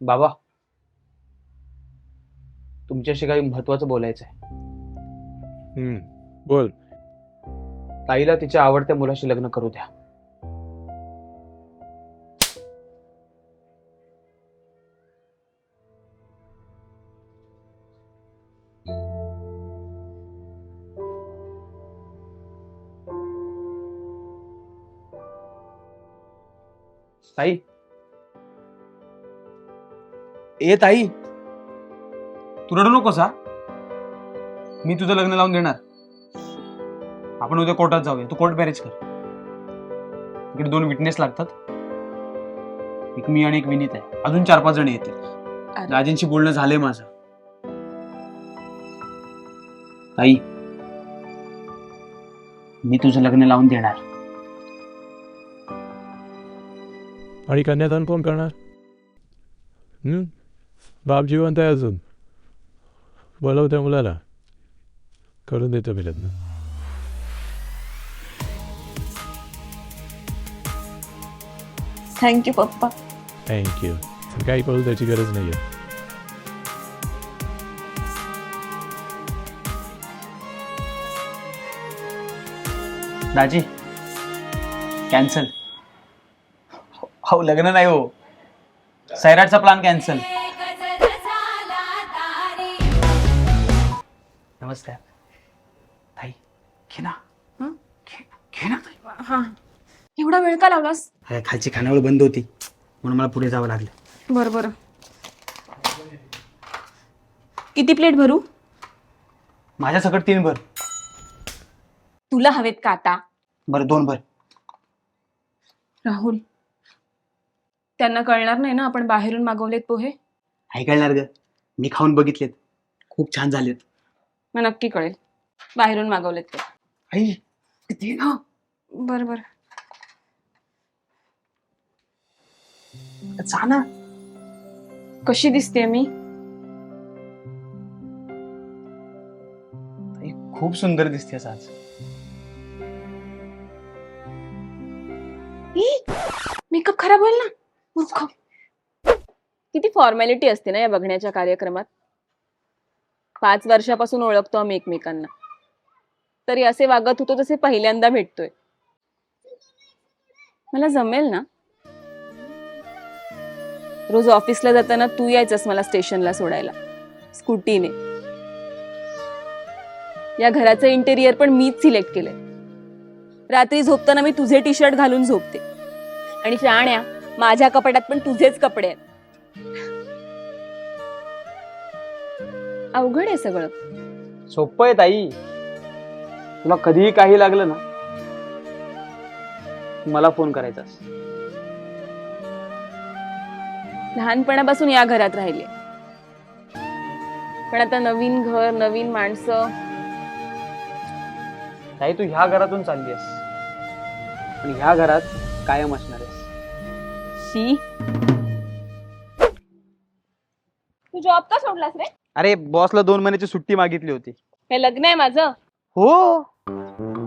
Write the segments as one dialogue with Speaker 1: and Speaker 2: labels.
Speaker 1: बाबा तुमच्याशी काही महत्वाचं बोलायचं आहे.
Speaker 2: बोल.
Speaker 1: ताईला तिच्या आवडत्या मुलाशी लग्न करू द्या. ताई ए ताई. तू रडू नकोस हा. मी तुझं लग्न लावून देणार. आपण उद्या कोर्टात जाऊया. तू कोर्ट मॅरेज कर. इकडे दोन विटनेस लागतात. एक मी आणि एक विनीत आहे. अजून चार पाच जण येतील. राजेंशी बोलणं झालंय माझं. ताई मी तुझं लग्न लावून देणार.
Speaker 2: आणि कन्यादान कोण करणार? हम्म? बाप जिवंत आहे अजून बोलव त्या मुलाला करून देतो मी लग्न
Speaker 3: थँक्यू पप्पा
Speaker 2: थँक्यू काही कळू त्याची गरज नाही आहे
Speaker 1: दाजी कॅन्सल हो लग्न नाही हो सैराटचा प्लॅन कॅन्सल नमस्कार ताई घे ना.
Speaker 3: हं?
Speaker 1: घे- घे ना ताई.
Speaker 3: हा. एवढा वेळ का लावलास?
Speaker 1: अरे, खालची खानावळ बंद होती. म्हणून मला पुढे जावं लागलं.
Speaker 3: बरं बरं. किती प्लेट भरू?
Speaker 1: माझ्या सकट तीन भर.
Speaker 3: तुला हवेत का आता?
Speaker 1: बरं दोन भर.
Speaker 3: राहुल त्यांना कळणार नाही ना आपण बाहेरून मागवलेत पोहे?
Speaker 1: ऐकायला ग मी खाऊन बघितलेत. खूप छान झालेत.
Speaker 3: मग नक्की कळेल. बाहेरून मागवलेत ते.
Speaker 1: आई किती ना?
Speaker 3: बरं बरं.
Speaker 1: जा ना.
Speaker 3: कशी दिसते मी?
Speaker 1: ताई, खूप सुंदर दिसतेस आज.
Speaker 3: मेकअप खराब होईल ना? मूर्ख. किती फॉर्मॅलिटी असते ना या बघण्याच्या कार्यक्रमात? पाच वर्षापासून ओळखतो आम्ही एकमेकांना. तरी असे वागत होतो तसे पहिल्यांदा भेटतोय. मला जमेल ना? रोज ऑफिसला जाताना तू यायचंस मला स्टेशनला सोडायला. स्कूटीने. या घराचं इंटेरियर पण मीच सिलेक्ट केलंय. रात्री झोपताना मी तुझे टी शर्ट घालून झोपते. आणि शाण्या माझ्या कपाटात पण तुझेच कपडे आहेत. अवघड आहे सगळं.
Speaker 1: सोपं आहे ताई. तुला कधीही काही लागलं ना मला फोन करायचास.
Speaker 3: लहानपणापासून या घरात राहिले. पण आता नवीन घर नवीन माणसं.
Speaker 1: ताई तू ह्या घरातून चालली आहेस. पण ह्या घरात कायम असणार आहेस.
Speaker 3: शी. तू जॉब का सोडलास रे?
Speaker 1: अरे बॉसला दोन महिन्याची सुट्टी मागितली होती.
Speaker 3: हे लग्न आहे माझं.
Speaker 1: हो?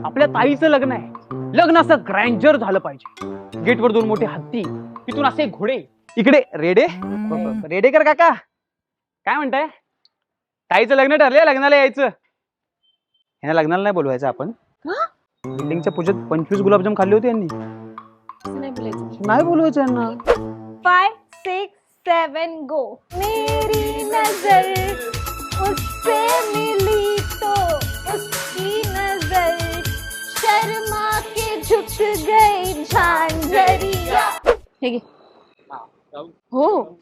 Speaker 1: आपल्या ताईचं लग्न आहे. लग्न असं ग्रँजर झालं पाहिजे. गेटवर दोन मोठे हत्ती तिथून असे घोडे. इकडे रेडे. रेडेकर काका काय म्हणताय? ताईचं लग्न ठरलंय लग्नाला यायचं. ह्यांना लग्नाला नाही बोलवायचं आपण? बिल्डिंगच्या पूजेत पंचवीस गुलाबजाम खाल्ले होते यांनी.
Speaker 3: असं नाही बोलायचं.
Speaker 1: नाही बोलवायचं यांना.
Speaker 4: फाइव सिक्स सेवन गो मेरी नजर उससे मिली तो उसकी नजर। शर्मा के झुक गई झांझरिया।
Speaker 3: हे घे। हो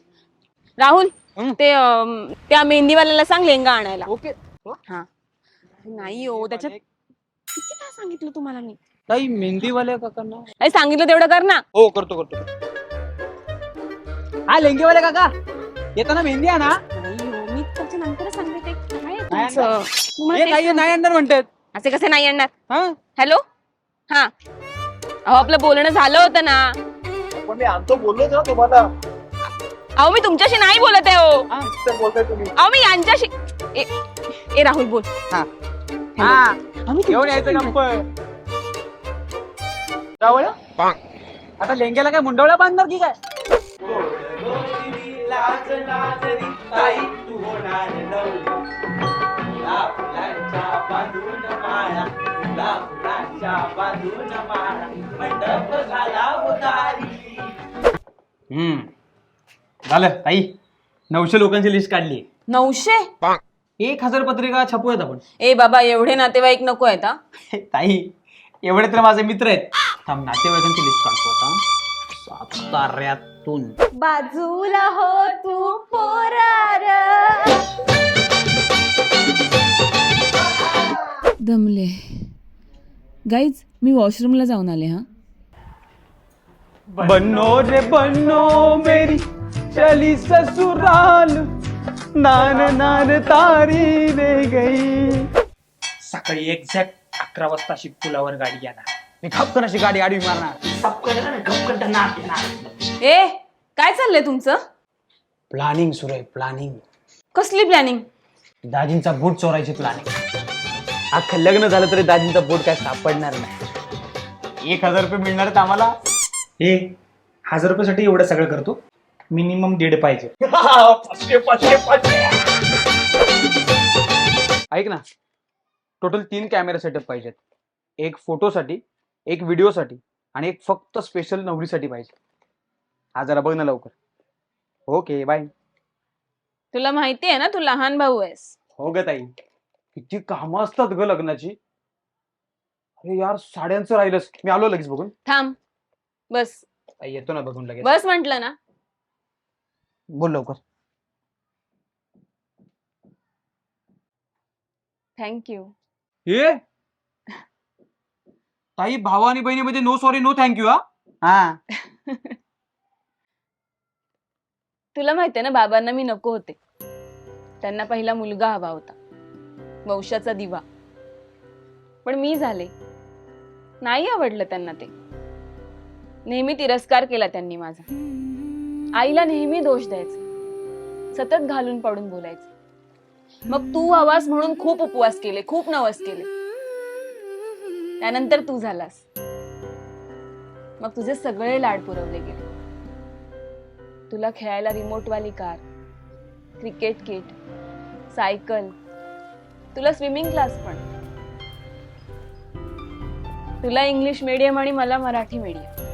Speaker 3: राहुल।
Speaker 1: हं.
Speaker 3: ते अं, त्या मेहंदीवाल्याला सांग लेंगा आणायला.
Speaker 1: ओके.
Speaker 3: हा. नाही हो त्याच्यात किती काय सांगितलं तुम्हाला मी?
Speaker 1: ताई मेहंदीवाल्या काकांना.
Speaker 3: अरे सांगितलं तेवढं कर ना.
Speaker 1: हो करतो करतो. हा लेंगेवाले काका. येताना मेहंदी आहे ना
Speaker 3: नाही हो मी त्याच्या नंतर सांगते ते. काय आहे
Speaker 1: नाही
Speaker 3: तुमचं? तुम्हाला
Speaker 1: हे आणणार म्हणतात.
Speaker 3: असे कसे नाही आणणार?
Speaker 1: हा?
Speaker 3: हॅलो? हा. अहो आपलं बोलणं झालं होतं ना.
Speaker 5: पण मी आणतो बोललोच ना तुम्हाला.
Speaker 3: अहो मी तुमच्याशी नाही बोलत आहे हो.
Speaker 5: तर बोलताय तुम्ही.
Speaker 3: अहो मी यांच्याशी ए, ए राहुल बोल.
Speaker 1: हा. हा.
Speaker 3: अहो, मी
Speaker 1: घेऊन
Speaker 3: तुमच्याशी
Speaker 1: यायचं
Speaker 3: बोलते.
Speaker 1: गप्प. जावळ आता लेंग्याला काय मुंडवळ्या बांधणार की काय?
Speaker 6: लाज लाजरी ताई तू होणार फुला फुलांच्या बांधून माळा फुला फुलांच्या बांधून माळा मंडप झाला उतारी.
Speaker 1: हम्म. झालं ताई. नऊशे लोकांची लिस्ट काढली.
Speaker 3: नऊशे?
Speaker 1: एक हजार पत्रिका छापूयात आपण.
Speaker 3: ए बाबा एवढे नातेवाईक नको आहेत हा.
Speaker 1: ताई एवढे तर माझे मित्र आहेत. थांब नातेवाईकांची लिस्ट काढतो आता. सात ताऱ्यातून
Speaker 4: बाजूला हो तू पोरार.
Speaker 7: दमले. गाईज मी वॉशरूमला जाऊन आले हा.
Speaker 1: बनो रे बनो मेरी चली ससुराल. नान नान तारी रे गई.
Speaker 6: सकाळी एक्झॅक्ट अकरा वाजता अशी पुलावर गाडी येणार
Speaker 1: मी खपकन अशी गाडी आडवी मारणार.
Speaker 3: ए काय चाललंय तुमचं?
Speaker 1: प्लॅनिंग सुरू आहे प्लॅनिंग
Speaker 3: कसली प्लॅनिंग
Speaker 1: दाजींचा बूट चोरायची प्लॅनिंग अख्खं लग्न झालं तरी दाजींचा बूट काय सापडणार नाही. एक हजार रुपये मिळणार आहेत आम्हाला.
Speaker 6: हे हजार रुपयासाठी एवढं सगळं करतो? मिनिमम दीड पाहिजे.
Speaker 1: ऐक ना. टोटल तीन कॅमेरा सेटअप पाहिजेत. एक फोटोसाठी एक व्हिडिओसाठी आणि एक फक्त स्पेशल नवरीसाठी पाहिजे. हा जरा बघ ना लवकर. ओके बाय
Speaker 3: तुला माहिती आहे ना तू लहान भाऊ आहेस.
Speaker 1: हो ग ताई. किती कामं असतात ग लग्नाची. अरे यार साड्यांचं राहिलंच. मी आलो लगेच बघून.
Speaker 3: थांब. बस.
Speaker 1: ताई, येतो ना बघून लगेच.
Speaker 3: बस म्हंटल ना.
Speaker 1: बोल लवकर.
Speaker 3: थँक्यू
Speaker 1: हे? ताई भावा आणि बहिणीमध्ये no sorry no thank you हा. हा.
Speaker 3: तुला माहितीये ना बाबांना मी नको होते. त्यांना पहिला मुलगा हवा होता. वंशाचा दिवा. पण मी झाले. नाही आवडलं त्यांना ते. नेहमी तिरस्कार केला त्यांनी माझा. आईला नेहमी दोष द्यायचे. सतत घालून पाडून बोलायचे. मग तू हवास म्हणून खूप उपवास केले खूप नवस केले. त्यानंतर तू झालास. मग तुझे सगळे लाड पुरवले गेले. तुला खेळायला रिमोट वाली कार क्रिकेट किट सायकल तुला स्विमिंग क्लास पण. तुला इंग्लिश मीडियम आणि मला मराठी मीडियम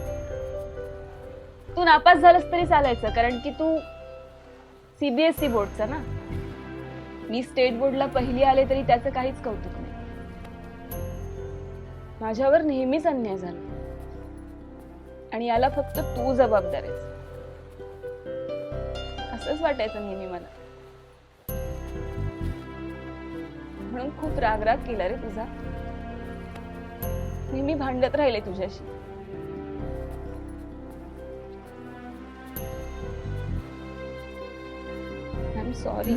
Speaker 3: तू नापास झालंस तरी चालायचं कारण की तू सीबीएसई बोर्डचा ना. मी स्टेट बोर्डला पहिली आले तरी त्याचं काहीच कौतुक माझ्यावर नेहमीच अन्याय झाला. आणि याला फक्त तू जबाबदार आहेस. असंच वाटायचं नेहमी मला. म्हणून खूप राग राग केला रे तुझा. नेहमी भांडत राहिले तुझ्याशी. आय सॉरी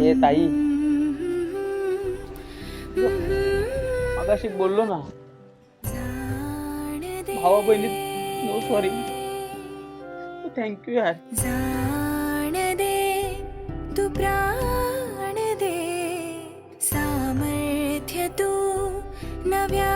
Speaker 1: हे ताई. मगाशी बोललो ना. भावा बहिणी नो सॉरी थँक्यू यार.
Speaker 8: जाण दे तू प्राण दे. सामर्थ्य तू नव्या